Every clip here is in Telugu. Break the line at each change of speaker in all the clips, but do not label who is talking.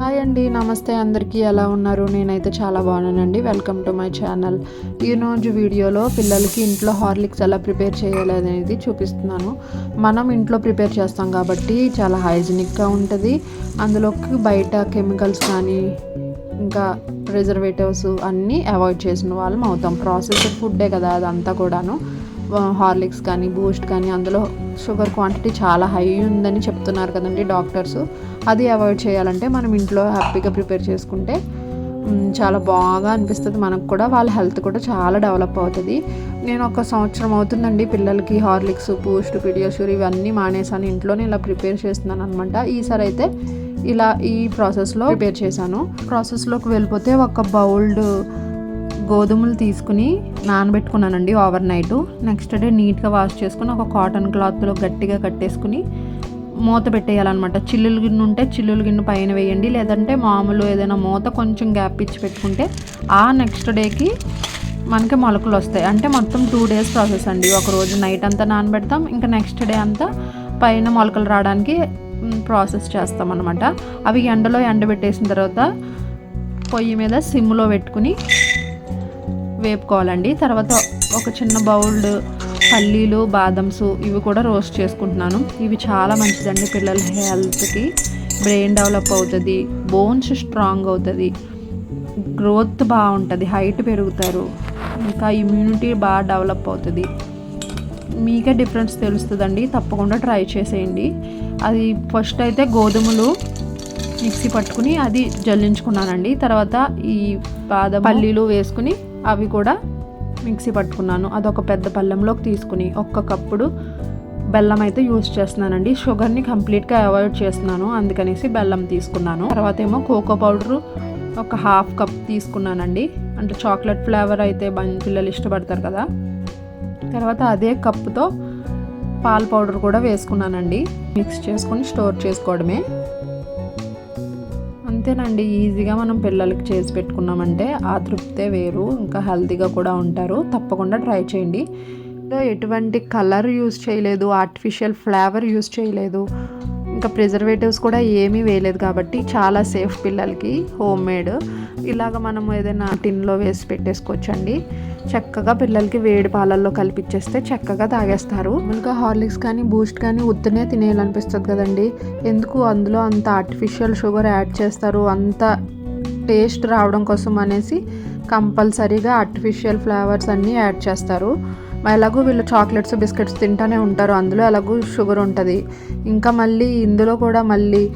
హాయ్ అండి నమస్తే అందరికీ ఎలా ఉన్నారు? నేనైతే చాలా బాగున్నానండి. వెల్కమ్ టు మై ఛానల్ ఈరోజు వీడియోలో పిల్లలకి ఇంట్లో హార్లిక్స్ ఎలా ప్రిపేర్ చేయాలి అనేది చూపిస్తున్నాను. మనం ఇంట్లో ప్రిపేర్ చేస్తాం కాబట్టి చాలా హైజీనిక్గా ఉంటుంది. అందులోకి బయట కెమికల్స్ కానీ ఇంకా ప్రిజర్వేటివ్స్ అన్నీ అవాయిడ్ చేసిన వాళ్ళం అవుతాం. ప్రాసెస్డ్ ఫుడ్డే కదా అదంతా కూడాను. హార్లిక్స్ కానీ బూస్ట్ కానీ అందులో షుగర్ క్వాంటిటీ చాలా హై ఉందని చెప్తున్నారు కదండి డాక్టర్స్. అది అవాయిడ్ చేయాలంటే మనం ఇంట్లో హ్యాపీగా ప్రిపేర్ చేసుకుంటే చాలా బాగా అనిపిస్తుంది. మనకు కూడా వాళ్ళ హెల్త్ కూడా చాలా డెవలప్ అవుతుంది. నేను ఒక సంవత్సరం అవుతుందండి పిల్లలకి హార్లిక్స్ బూస్ట్ పిడియోషూర్ ఇవన్నీ మానేసాను ఇంట్లోనే ఇలా ప్రిపేర్ చేస్తున్నాను అనమాట ఈసారి అయితే ఇలా ఈ ప్రాసెస్లో ప్రిపేర్ చేశాను. ప్రాసెస్లోకి వెళ్ళిపోతే ఒక బౌల్డ్ గోధుమలు తీసుకుని నానబెట్టుకున్నానండి ఓవర్ నైట్ నెక్స్ట్ డే నీట్గా వాష్ చేసుకుని ఒక కాటన్ క్లాత్లో గట్టిగా కట్టేసుకుని మూత పెట్టేయాలన్నమాట. చిల్లులు గిన్నె ఉంటే చిల్లులు గిన్నె పైన వేయండి. లేదంటే మామూలు ఏదైనా మూత కొంచెం గ్యాప్ ఇచ్చి పెట్టుకుంటే ఆ నెక్స్ట్ డేకి మనకి మొలకలు వస్తాయి. అంటే మొత్తం టూ డేస్ ప్రాసెస్ అండి. ఒక రోజు నైట్ అంతా నానబెడతాం. ఇంకా నెక్స్ట్ డే అంతా పైన మొలకలు రావడానికి ప్రాసెస్ చేస్తాం అనమాట అవి ఎండలో ఎండబెట్టేసిన తర్వాత పొయ్యి మీద సిమ్లో పెట్టుకుని వేపుకోవాలండి. తర్వాత ఒక చిన్న బౌల్డ్ పల్లీలు బాదమ్స్ ఇవి కూడా రోస్ట్ చేసుకుంటున్నాను. ఇవి చాలా మంచిదండి పిల్లల హెల్త్కి. బ్రెయిన్ డెవలప్ అవుతుంది బోన్స్ స్ట్రాంగ్ అవుతుంది గ్రోత్ బాగుంటుంది హైట్ పెరుగుతారు ఇంకా ఇమ్యూనిటీ బాగా డెవలప్ అవుతుంది. మీకే డిఫరెన్స్ తెలుస్తుందండి తప్పకుండా ట్రై చేసేయండి. అది ఫస్ట్ అయితే గోధుమలు మిక్సీ పట్టుకుని అది జల్లించుకున్నానండి. తర్వాత ఈ బాదం పల్లీలు వేసుకుని అవి కూడా మిక్సీ పట్టుకున్నాను. అదొక పెద్ద పళ్ళెంలోకి తీసుకుని ఒక్క కప్పుడు బెల్లం అయితే యూస్ చేస్తున్నానండి. షుగర్ని కంప్లీట్గా అవాయిడ్ చేస్తున్నాను. అందుకనేసి బెల్లం తీసుకున్నాను. తర్వాత ఏమో కోకో పౌడరు ఒక హాఫ్ కప్ తీసుకున్నానండి. అంటే చాక్లెట్ ఫ్లేవర్ అయితే పిల్లలు ఇష్టపడతారు కదా. తర్వాత అదే కప్పుతో పాల పౌడర్ కూడా వేసుకున్నానండి. మిక్స్ చేసుకొని స్టోర్ చేసుకోవడమే. అంతేనండి ఈజీగా మనం పిల్లలకి చేసి పెట్టుకున్నామంటే ఆ తృప్తే వేరు ఇంకా హెల్తీగా కూడా ఉంటారు. తప్పకుండా ట్రై చేయండి. ఎటువంటి కలర్ యూజ్ చేయలేదు ఆర్టిఫిషియల్ ఫ్లేవర్ యూస్ చేయలేదు ఇంకా ప్రిజర్వేటివ్స్ కూడా ఏమీ వేయలేదు కాబట్టి చాలా సేఫ్ పిల్లలకి హోమ్ మేడ్. ఇలాగ మనం ఏదైనా టిన్లో వేసి పెట్టేసుకోవచ్చండి. చక్కగా పిల్లలకి వేడి పాలల్లో కలిపిచ్చేస్తే చక్కగా తాగేస్తారు. ఇంకా హార్లిక్స్ కానీ బూస్ట్ కానీ ఉత్తనే తినేయాలనిపిస్తుంది కదండి. ఎందుకు అందులో అంత ఆర్టిఫిషియల్ షుగర్ యాడ్ చేస్తారు? అంత టేస్ట్ రావడం కోసం అనేసి కంపల్సరీగా ఆర్టిఫిషియల్ ఫ్లేవర్స్ అన్నీ యాడ్ చేస్తారు. ఎలాగో వీళ్ళు చాక్లెట్స్ బిస్కెట్స్ తింటూనే ఉంటారు. అందులో ఎలాగో షుగర్ ఉంటుంది. ఇంకా మళ్ళీ ఇందులో కూడా మళ్ళీ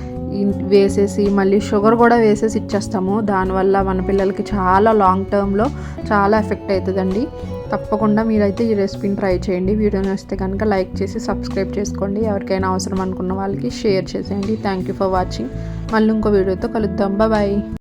వేసేసి మళ్ళీ షుగర్ కూడా వేసేసి ఇచ్చేస్తాము. దానివల్ల మన పిల్లలకి చాలా లాంగ్ టర్మ్లో చాలా ఎఫెక్ట్ అవుతుందండి తప్పకుండా మీరైతే ఈ రెసిపీని ట్రై చేయండి. వీడియోని వస్తే కనుక లైక్ చేసి సబ్స్క్రైబ్ చేసుకోండి. ఎవరికైనా అవసరం అనుకున్న వాళ్ళకి షేర్ చేసేయండి. Thank you for watching. మళ్ళీ ఇంకో వీడియోతో కలుద్దాం. బాయ్.